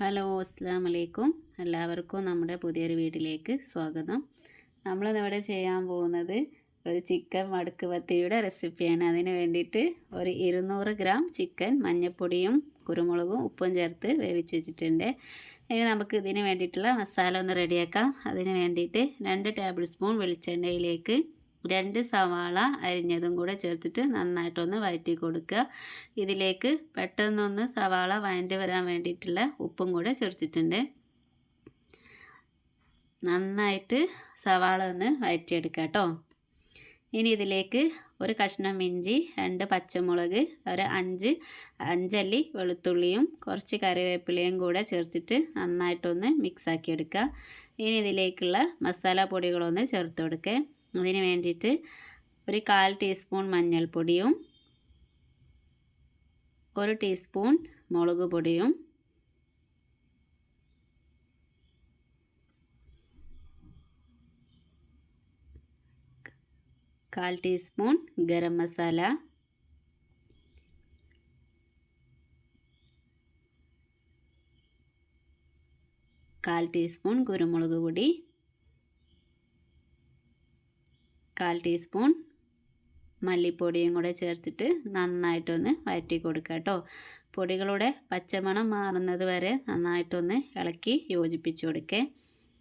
Hello അസ്സാം വലൈക്കും എല്ലാവർക്കും നമ്മുടെ പുതിയൊരു വീട്ടിലേക്ക് സ്വാഗതം. നമ്മളിന്നിവിടെ ചെയ്യാൻ പോകുന്നത് ഒരു ചിക്കൻ മടുക്ക് പത്തിരിയുടെ റെസിപ്പിയാണ്. അതിന് വേണ്ടിയിട്ട് ഒരു ഇരുന്നൂറ് ഗ്രാം ചിക്കൻ മഞ്ഞൾപ്പൊടിയും കുരുമുളകും ഉപ്പും ചേർത്ത് വേവിച്ച് വെച്ചിട്ടുണ്ട്. ഇനി നമുക്ക് ഇതിന് വേണ്ടിയിട്ടുള്ള മസാല ഒന്ന് റെഡിയാക്കാം. അതിന് വേണ്ടിയിട്ട് രണ്ട് ടേബിൾ സ്പൂൺ വെളിച്ചെണ്ണയിലേക്ക് രണ്ട് സവാള അരിഞ്ഞതും കൂടെ ചേർത്തിട്ട് നന്നായിട്ടൊന്ന് വഴറ്റി കൊടുക്കുക ഇതിലേക്ക് പെട്ടെന്നൊന്ന് സവാള വഴണ്ടി വരാൻ വേണ്ടിയിട്ടുള്ള ഉപ്പും കൂടെ ചേർത്തിട്ടുണ്ട്. നന്നായിട്ട് സവാള ഒന്ന് വഴറ്റിയെടുക്കുക കേട്ടോ. ഇനി ഇതിലേക്ക് ഒരു കഷ്ണം ഇഞ്ചി രണ്ട് പച്ചമുളക് ഒരു അഞ്ച് അഞ്ചല്ലി വെളുത്തുള്ളിയും കുറച്ച് കറിവേപ്പിലയും കൂടെ ചേർത്തിട്ട് നന്നായിട്ടൊന്ന് മിക്സാക്കി എടുക്കുക ഇനി ഇതിലേക്കുള്ള മസാല പൊടികളൊന്ന് ചേർത്ത് കൊടുക്കുക. അതിന് വേണ്ടിയിട്ട് ഒരു കാൽ ടീസ്പൂൺ മഞ്ഞൾപ്പൊടിയും ഒരു ടീസ്പൂൺ മുളക് പൊടിയും കാൽ ടീസ്പൂൺ ഗരം മസാല കാൽ ടീസ്പൂൺ കുരുമുളക് പൊടി കാൽ ടീസ്പൂൺ മല്ലിപ്പൊടിയും കൂടെ ചേർത്തിട്ട് നന്നായിട്ടൊന്ന് വഴറ്റി കൊടുക്കുക കേട്ടോ. പൊടികളുടെ പച്ചമണം മാറുന്നത് വരെ നന്നായിട്ടൊന്ന് ഇളക്കി യോജിപ്പിച്ച് കൊടുക്കേ.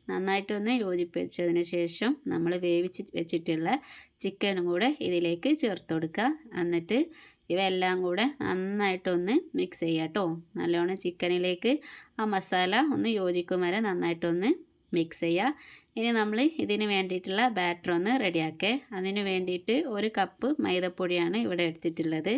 നന്നായിട്ടൊന്ന് യോജിപ്പിച്ചതിന് ശേഷം നമ്മൾ വേവിച്ച് വെച്ചിട്ടുള്ള ചിക്കനും കൂടെ ഇതിലേക്ക് ചേർത്ത് കൊടുക്കുക. എന്നിട്ട് ഇവയെല്ലാം കൂടെ നന്നായിട്ടൊന്ന് മിക്സ് ചെയ്യാം കേട്ടോ. നല്ലോണം ചിക്കനിലേക്ക് ആ മസാല ഒന്ന് യോജിക്കും വരെ നന്നായിട്ടൊന്ന് മിക്സ് ചെയ്യുക. ഇനി നമ്മൾ ഇതിന് വേണ്ടിയിട്ടുള്ള ബാറ്റർ ഒന്ന് റെഡിയാക്കേ അതിന് വേണ്ടിയിട്ട് ഒരു കപ്പ് മൈദപ്പൊടിയാണ് ഇവിടെ എടുത്തിട്ടുള്ളത്.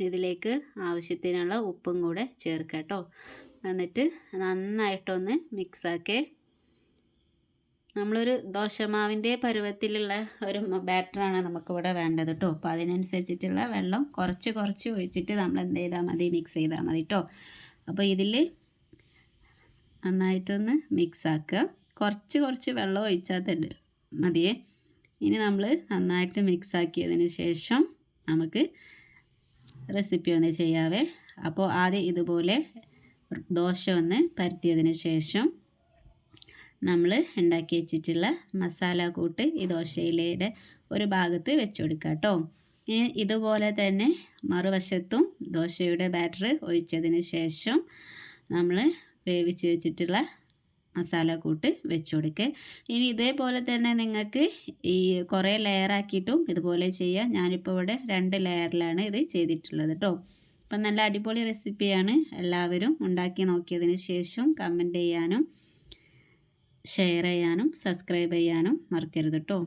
ഇതിലേക്ക് ആവശ്യത്തിനുള്ള ഉപ്പും കൂടെ ചേർക്കാം കേട്ടോ. എന്നിട്ട് നന്നായിട്ടൊന്ന് മിക്സാക്കേ നമ്മളൊരു ദോശമാവിന്റെ പരുവത്തിലുള്ള ഒരു ബാറ്ററാണ് നമുക്കിവിടെ വേണ്ടത് കേട്ടോ അപ്പോൾ അതിനനുസരിച്ചിട്ടുള്ള വെള്ളം കുറച്ച് കുറച്ച് ഒഴിച്ചിട്ട് നമ്മൾ എന്ത് ചെയ്താൽ മതി മിക്സ് ചെയ്താൽ മതി കേട്ടോ അപ്പോൾ ഇതിൽ നന്നായിട്ടൊന്ന് മിക്സ് ആക്കുക. കുറച്ച് കുറച്ച് വെള്ളം ഒഴിച്ചാൽ തന്നെ മതിയേ. ഇനി നമ്മൾ നന്നായിട്ട് മിക്സ് ആക്കിയതിന് ശേഷം നമുക്ക് റെസിപ്പി ഒന്ന് ചെയ്യാവേ. അപ്പോൾ ആദ്യം ഇതുപോലെ ദോശ ഒന്ന് പരത്തിയതിന് ശേഷം നമ്മൾ ഉണ്ടാക്കി വെച്ചിട്ടുള്ള മസാല കൂട്ട് ഈ ദോശയിലയുടെ ഒരു ഭാഗത്ത് വെച്ച് കൊടുക്കുക കേട്ടോ. ഇനി ഇതുപോലെ തന്നെ മറുവശത്തും ദോശയുടെ ബാറ്റർ ഒഴിച്ചതിന് ശേഷം നമ്മൾ വേവിച്ച് വെച്ചിട്ടുള്ള മസാല കൂട്ട് വെച്ച് കൊടുക്കുക ഇനി ഇതേപോലെ തന്നെ നിങ്ങൾക്ക് ഈ കുറേ ലെയറാക്കിയിട്ടും ഇതുപോലെ ചെയ്യാം. ഞാനിപ്പോൾ ഇവിടെ രണ്ട് ലെയറിലാണ് ഇത് ചെയ്തിട്ടുള്ളത് കേട്ടോ. അപ്പം നല്ല അടിപൊളി റെസിപ്പിയാണ് എല്ലാവരും ഉണ്ടാക്കി നോക്കിയതിന് ശേഷം കമന്റ് ചെയ്യാനും ഷെയർ ചെയ്യാനും സബ്സ്ക്രൈബ് ചെയ്യാനും മറക്കരുത് കേട്ടോ